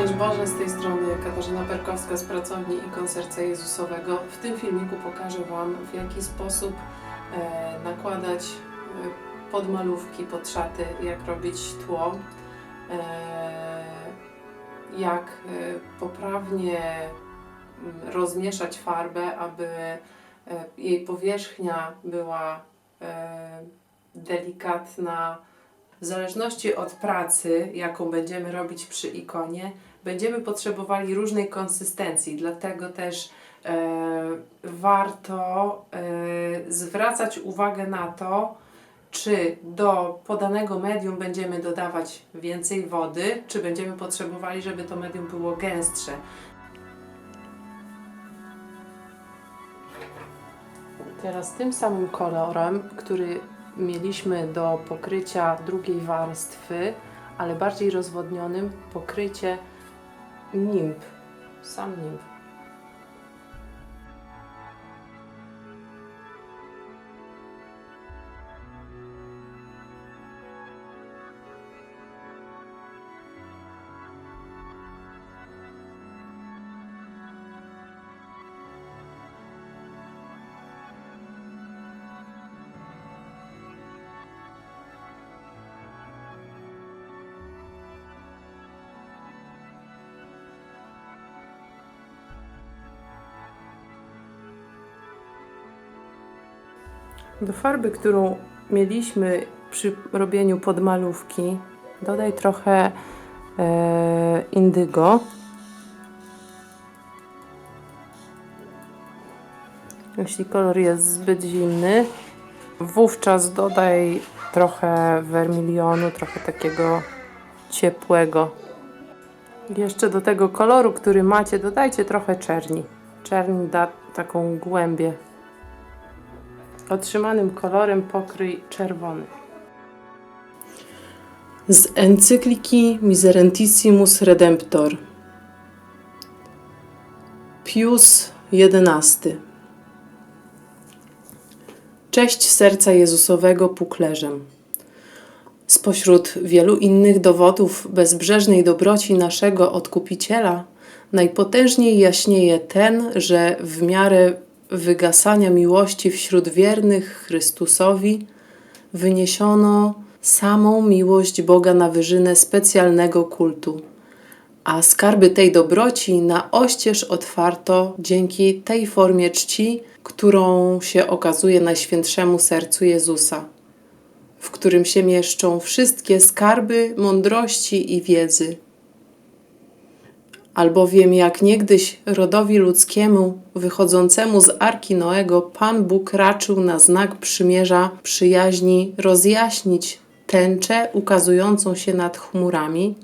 Szczęść Boże, z tej strony Katarzyna Perkowska z pracowni Ikon Serca Jezusowego. W tym filmiku pokażę Wam, w jaki sposób e, nakładać e, podmalówki pod szaty, jak robić tło, e, jak poprawnie mm, rozmieszać farbę, aby jej powierzchnia była delikatna, w zależności od pracy, jaką będziemy robić przy ikonie, będziemy potrzebowali różnej konsystencji, dlatego też e, warto e, zwracać uwagę na to, czy do podanego medium będziemy dodawać więcej wody, czy będziemy potrzebowali, żeby to medium było gęstsze. Teraz tym samym kolorem, który mieliśmy do pokrycia drugiej warstwy, ale bardziej rozwodnionym, pokrycie nimb, sam nimb. Do farby, którą mieliśmy przy robieniu podmalówki, dodaj trochę e, indygo. Jeśli kolor jest zbyt zimny, wówczas dodaj trochę wermilionu, trochę takiego ciepłego. Jeszcze do tego koloru, który macie, dodajcie trochę czerni. Czerni da taką głębię. Otrzymanym kolorem pokryj czerwony. Z encykliki Miserentissimus Redemptor Pius XI Cześć serca Jezusowego puklerzem. Spośród wielu innych dowodów bezbrzeżnej dobroci naszego Odkupiciela, najpotężniej jaśnieje ten, że w miarę wygasania miłości wśród wiernych Chrystusowi wyniesiono samą miłość Boga na wyżynę specjalnego kultu. A skarby tej dobroci na oścież otwarto dzięki tej formie czci, którą się okazuje Najświętszemu Sercu Jezusa, w którym się mieszczą wszystkie skarby mądrości i wiedzy albowiem jak niegdyś rodowi ludzkiemu wychodzącemu z Arki Noego Pan Bóg raczył na znak przymierza przyjaźni rozjaśnić tęczę ukazującą się nad chmurami,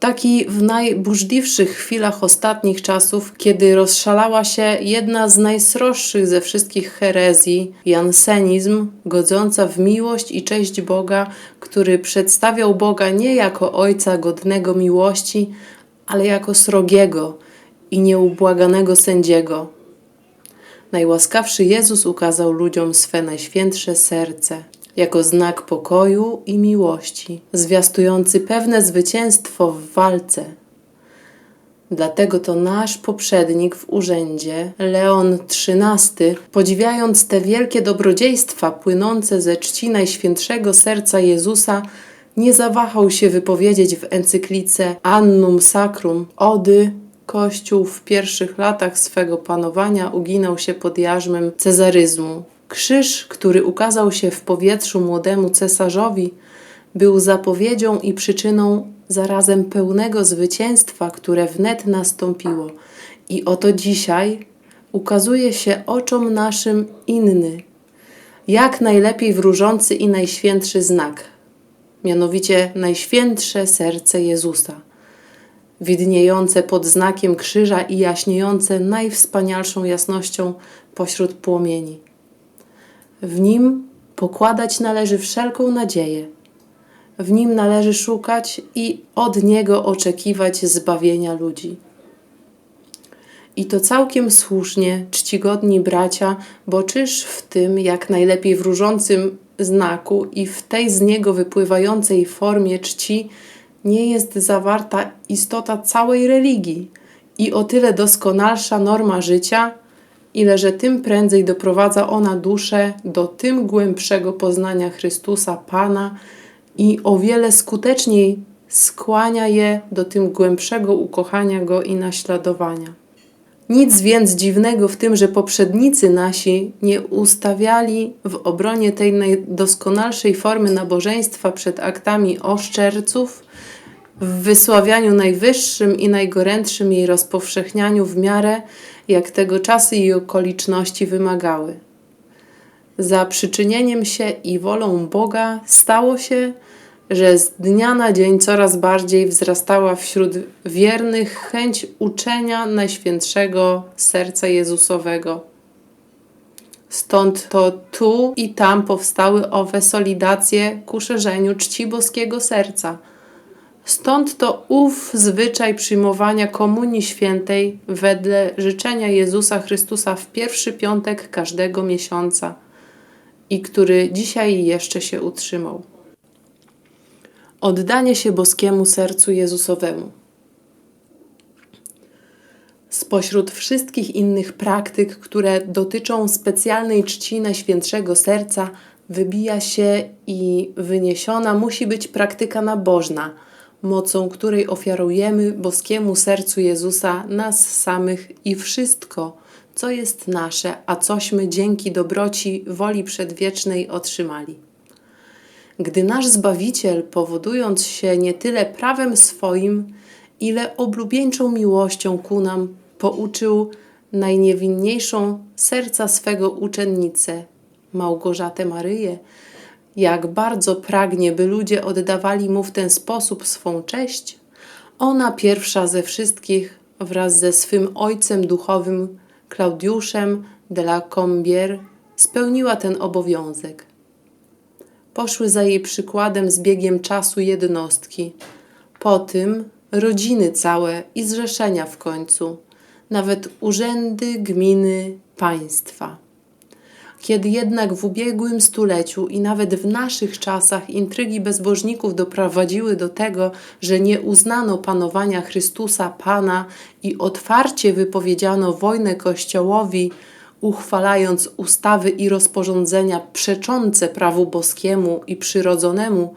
taki w najburzliwszych chwilach ostatnich czasów, kiedy rozszalała się jedna z najsroższych ze wszystkich herezji, jansenizm, godząca w miłość i cześć Boga, który przedstawiał Boga nie jako Ojca godnego miłości, ale jako srogiego i nieubłaganego sędziego. Najłaskawszy Jezus ukazał ludziom swe najświętsze serce, jako znak pokoju i miłości, zwiastujący pewne zwycięstwo w walce. Dlatego to nasz poprzednik w urzędzie, Leon XIII, podziwiając te wielkie dobrodziejstwa płynące ze czci Najświętszego Serca Jezusa, nie zawahał się wypowiedzieć w encyklice Annum Sacrum ody Kościół w pierwszych latach swego panowania uginał się pod jarzmem cezaryzmu. Krzyż, który ukazał się w powietrzu młodemu cesarzowi, był zapowiedzią i przyczyną zarazem pełnego zwycięstwa, które wnet nastąpiło. I oto dzisiaj ukazuje się oczom naszym inny, jak najlepiej wróżący i najświętszy znak – mianowicie Najświętsze Serce Jezusa, widniejące pod znakiem krzyża i jaśniejące najwspanialszą jasnością pośród płomieni. W nim pokładać należy wszelką nadzieję, w nim należy szukać i od niego oczekiwać zbawienia ludzi. I to całkiem słusznie, czcigodni bracia, bo czyż w tym jak najlepiej wróżącym znaku i w tej z niego wypływającej formie czci nie jest zawarta istota całej religii i o tyle doskonalsza norma życia, ile że tym prędzej doprowadza ona duszę do tym głębszego poznania Chrystusa Pana i o wiele skuteczniej skłania je do tym głębszego ukochania Go i naśladowania. Nic więc dziwnego w tym, że poprzednicy nasi nie ustawiali w obronie tej najdoskonalszej formy nabożeństwa przed aktami oszczerców, w wysławianiu najwyższym i najgorętszym jej rozpowszechnianiu w miarę, jak tego czasy i okoliczności wymagały. Za przyczynieniem się i wolą Boga stało się, że z dnia na dzień coraz bardziej wzrastała wśród wiernych chęć uczenia Najświętszego Serca Jezusowego. Stąd to tu i tam powstały owe solidacje ku szerzeniu czci boskiego serca. Stąd to ów zwyczaj przyjmowania Komunii Świętej wedle życzenia Jezusa Chrystusa w pierwszy piątek każdego miesiąca i który dzisiaj jeszcze się utrzymał oddanie się boskiemu sercu Jezusowemu. Spośród wszystkich innych praktyk, które dotyczą specjalnej czci Najświętszego Serca, wybija się i wyniesiona musi być praktyka nabożna, mocą której ofiarujemy boskiemu sercu Jezusa nas samych i wszystko, co jest nasze, a cośmy dzięki dobroci woli przedwiecznej otrzymali gdy nasz Zbawiciel, powodując się nie tyle prawem swoim, ile oblubieńczą miłością ku nam, pouczył najniewinniejszą serca swego uczennicę, Małgorzatę Maryję, jak bardzo pragnie, by ludzie oddawali mu w ten sposób swą cześć, ona pierwsza ze wszystkich wraz ze swym ojcem duchowym, Klaudiuszem de la Combière, spełniła ten obowiązek. Poszły za jej przykładem z biegiem czasu jednostki, po tym rodziny całe i zrzeszenia w końcu, nawet urzędy, gminy, państwa. Kiedy jednak w ubiegłym stuleciu i nawet w naszych czasach intrygi bezbożników doprowadziły do tego, że nie uznano panowania Chrystusa Pana i otwarcie wypowiedziano wojnę Kościołowi, uchwalając ustawy i rozporządzenia przeczące prawu boskiemu i przyrodzonemu,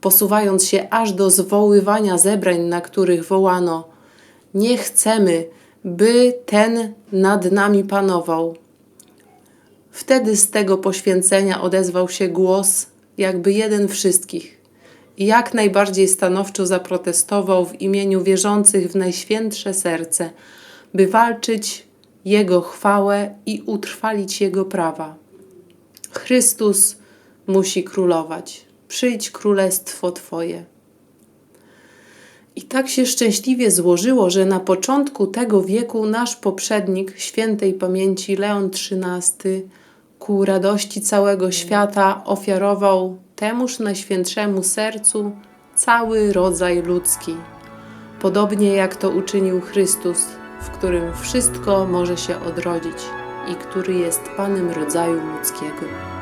posuwając się aż do zwoływania zebrań, na których wołano: Nie chcemy, by ten nad nami panował. Wtedy z tego poświęcenia odezwał się głos, jakby jeden wszystkich, i jak najbardziej stanowczo zaprotestował w imieniu wierzących w Najświętsze Serce, by walczyć jego chwałę i utrwalić Jego prawa. Chrystus musi królować. Przyjdź królestwo Twoje. I tak się szczęśliwie złożyło, że na początku tego wieku nasz poprzednik, świętej pamięci Leon XIII, ku radości całego świata ofiarował temuż najświętszemu sercu cały rodzaj ludzki, podobnie jak to uczynił Chrystus w którym wszystko może się odrodzić i który jest Panem rodzaju ludzkiego.